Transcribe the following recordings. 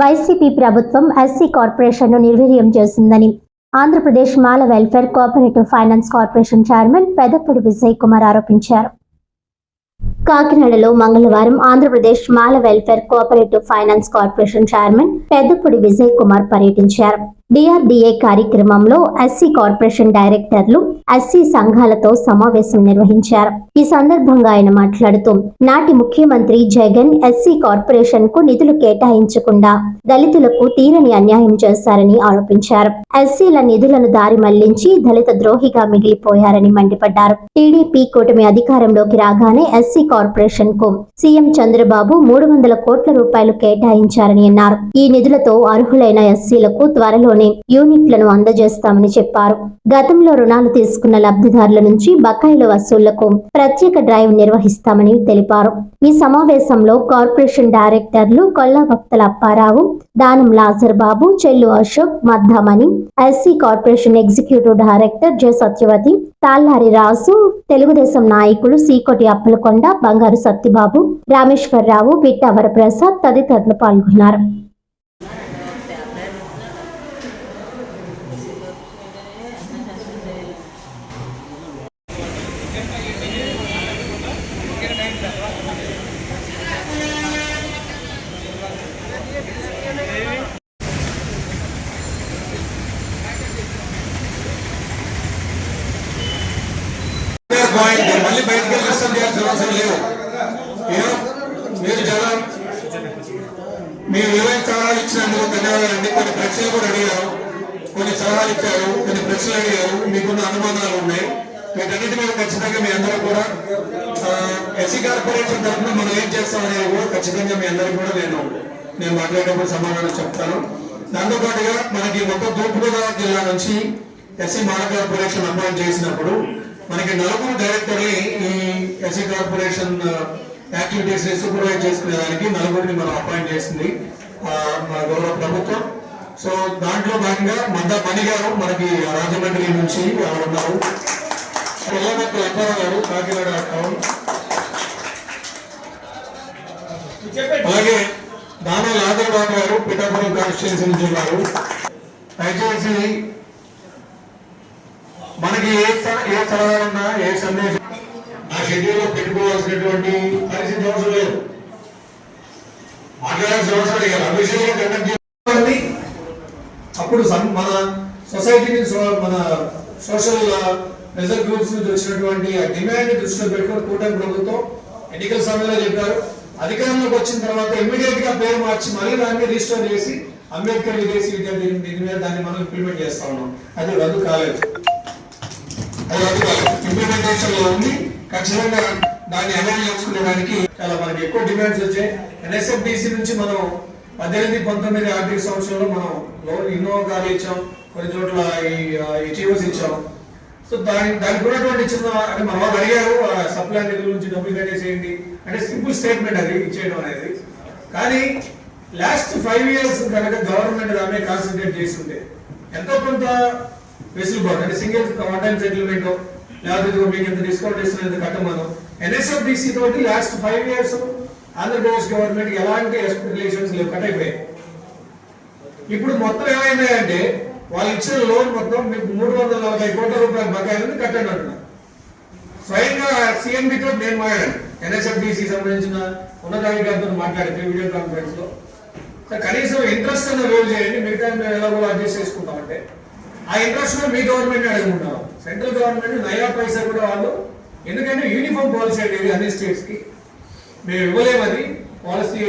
YCP ప్రభుత్వం SC కార్పొరేషన్ను నిర్వీర్యం చేసిందని Andhra Pradesh Mala welfare cooperative finance corporation chairman Pedapudi Vijay Kumar ఆరోపించారు. కాకినాడలో మంగళవారం Andhra Pradesh Mala welfare cooperative finance corporation chairman Peddapudi Vijay Kumar పర్యటించారు. డిఆర్డీఏ కార్యక్రమంలో ఎస్సీ కార్పొరేషన్ డైరెక్టర్లు ఎస్సీ సంఘాలతో సమావేశం నిర్వహించారు. ఈ సందర్భంగా ఆయన మాట్లాడుతూ నాటి ముఖ్యమంత్రి జగన్ ఎస్సీ కార్పొరేషన్కు నిధులు కేటాయించకుండా దళితులకు తీరని అన్యాయం చేశారని ఆరోపించారు. ఎస్సీల నిధులను దారి మళ్ళించి దళిత ద్రోహిగా మిగిలిపోయారని మండిపడ్డారు. టీడీపీ కూటమి అధికారంలోకి రాగానే ఎస్సీ కార్పొరేషన్కు సీఎం చంద్రబాబు మూడు వందల కోట్ల రూపాయలు కేటాయించారని అన్నారు. ఈ నిధులతో అర్హులైన ఎస్సీలకు త్వరలోనే యూనిట్లను అందజేస్తామని చెప్పారు. గతంలో రుణాలు తీసుకున్న లబ్ధిదారుల నుంచి బకాయిల వసూళ్ళకు ప్రత్యేక డ్రైవ్ నిర్వహిస్తామని తెలిపారు. ఈ సమావేశంలో కార్పొరేషన్ డైరెక్టర్లు కొల్లా భక్తుల Apparao Danam Lazar Babu Chellu Ashok Maddamani SC corporation executive director J Satyavathi Tallari Raju Telugu Desam నాయకులు సీకోటి అప్పలకొండ బంగారు సత్తిబాబు రామేశ్వరరావు బిట్ట వరప్రసాద్ తదితరులు పాల్గొన్నారు. పాయింట్. మళ్ళీ బయటకు వెళ్ళి డిస్టర్బ్ చేయాల్సిన అవసరం లేవు మీరు జనం మీరు ఏమైనా సలహాలు ఇచ్చినందుకు ధన్యవాదాలండి కొన్ని ప్రశ్నలు కూడా అడిగారు. కొన్ని సలహాలు ఇచ్చారు. కొన్ని ప్రశ్నలు అడిగారు. మీకున్న అనుమానాలు ఉన్నాయి. వీటన్నిటి మీద ఖచ్చితంగా మీ అందరూ కూడా ఎస్సీ కార్పొరేషన్ తరఫున మనం ఏం చేస్తాం అనేది కూడా ఖచ్చితంగా మీ అందరూ కూడా నేను నేను మాట్లాడేటప్పుడు సమాధానం చెప్తాను. దాంతోపాటుగా మనకి మొత్తం తూర్పుగోదావరి జిల్లా నుంచి ఎస్సీ మాల కార్పొరేషన్ అపాయింట్ చేసినప్పుడు మనకి నలుగురు డైరెక్టర్ని ఈ ఎస్సీ కార్పొరేషన్ యాక్టివిటీస్ని సూపర్వైజ్ చేసుకునే దానికి నలుగురిని మనం అపాయింట్ చేసింది మన గౌరవ ప్రభుత్వం. సో దాంట్లో భాగంగా మద్ద పని గారు మనకి రాజమండ్రి నుంచి ఆవిడ ఉన్నారు. పిల్లలకు అప్పారావు గారు కాకినాడ టౌన్. అలాగే దానా యాదవ్ గారు పిఠాపురం కాన్స్టిట్యున్సీ నుంచి ఉన్నారు. దయచేసి మనకి ఏ ఏ సలహాలన్నా ఏ సందేశం ఆ షెడ్యూల్లో పెట్టుకోవాల్సినటువంటి పరిస్థితి అవసరం లేదు. మాట్లాడాల్సిన అవసరం లేదు. అభిషేకం కండక్ట్ చేసుకోవాలి అప్పుడు మన సొసైటీ సో- మన సోషల్ ప్రెజర్ గ్రూప్స్ నుంచి వచ్చినటువంటి ఆ డిమాండ్ దృష్టిలో పెట్టుకుని కూటమి ప్రభుత్వం ఎన్నికల సమయంలో చెప్పారు. అధికారంలోకి వచ్చిన తర్వాత ఇమీడియట్గా పేరు మార్చి మళ్ళీ దాన్ని రిజిస్టర్ చేసి అంబేద్కర్ విదేశీ విద్యార్థి దీని మీద దాన్ని మనం ఇంప్లిమెంట్ చేస్తా ఉన్నాం. అది రద్దు కాలేదు. ఇంప్లిమెంటేషన్లో ఉంది ఖచ్చితంగా దాన్ని అమలు చేసుకునేదానికి చాలా మనకి ఎక్కువ డిమాండ్స్ వచ్చాయి ఎన్ఎస్ఎఫ్డిసి నుంచి మనం పద్దెనిమిది పంతొమ్మిది ఆర్థిక సంవత్సరంలో మనం లోన్ ఇన్నోవా కార్లు ఇచ్చాం కొన్ని చోట్ల ఈ టీవీస్ ఇచ్చాం సో దాని దానికి ఉన్నటువంటి చిన్న అంటే మన వాళ్ళు అడిగారు సప్లై నిధుల నుంచి డబ్బులు కట్టేసేయండి అంటే సింపుల్ స్టేట్మెంట్ అది ఇచ్చేయడం అనేది కానీ లాస్ట్ ఫైవ్ ఇయర్స్ కనుక గవర్నమెంట్ దాని మీద కాన్సన్ట్రేట్ చేస్తుంటే ఎంతో కొంత వెసులుబాటు అంటే సింగిల్ వన్ టైం సెటిల్మెంట్ లేకపోతే మీకు ఇంత డిస్కౌంట్ ఇస్తున్నది కట్టమను. ఎన్ఎస్ఎఫ్డిసి తోటి last five years Andhra Pradesh government ఎలాంటి రిలేషన్స్ లేవు కట్ అయిపోయాయి. ఇప్పుడు మొత్తం ఏమైందంటే వాళ్ళు ఇచ్చిన లోన్ మొత్తం మీకు మూడు వందల నలభై కోట్ల రూపాయల బకాయిలను కట్టండి అంటున్నారు స్వయంగా సిఎంబితో నేను మాట్లాడాను. ఎన్ఎస్ఎఫ్డిసి సంబంధించిన ఉన్నతాధికారితో మాట్లాడితే వీడియో కాన్ఫరెన్స్లో. కనీసం ఇంట్రెస్ట్ అన్న రోజు చేయండి మిగతా మేము ఎలా కూడా అడ్జస్ట్ చేసుకుంటామంటే. ఆ ఇంట్రెస్ట్ కూడా మీ గవర్నమెంట్ అడుగుకుంటాం సెంట్రల్ గవర్నమెంట్ నయా పైసా కూడా వాళ్ళు. ఎందుకంటే యూనిఫామ్ పాలసీ అనేది అన్ని స్టేట్స్కి మేము ఇవ్వలేము అది. పాలసీ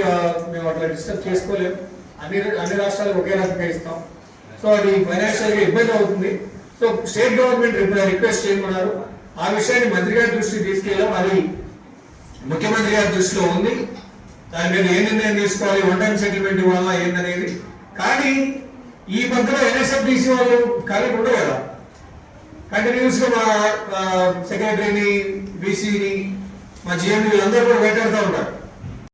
మేము అట్లా డిస్టర్బ్ చేసుకోలేము. అన్ని అన్ని రాష్ట్రాలకు ఒకే రకంగా ఇస్తాం. సో అది ఫైనాన్షియల్గా ఇబ్బంది అవుతుంది. సో స్టేట్ గవర్నమెంట్ రిక్వెస్ట్ చేయమన్నారు. ఆ విషయాన్ని మంత్రి గారి దృష్టికి తీసుకెళ్ళాం. అది ముఖ్యమంత్రి గారి దృష్టిలో ఉంది. దాని మీద ఏ నిర్ణయం తీసుకోవాలి? వన్ టైం సెటిల్మెంట్ ఇవ్వాలా? ఏందనేది. కానీ ఈ మధ్యలో ఎన్ఎస్ఎఫ్డిసి వాళ్ళు ఖాళీ ఉండే కదా? కంటిన్యూస్గా మా సెక్రటరీని బీసీని మా జిఎండి వీళ్ళందరూ కూడా వెంటాడుతూ ఉంటారు.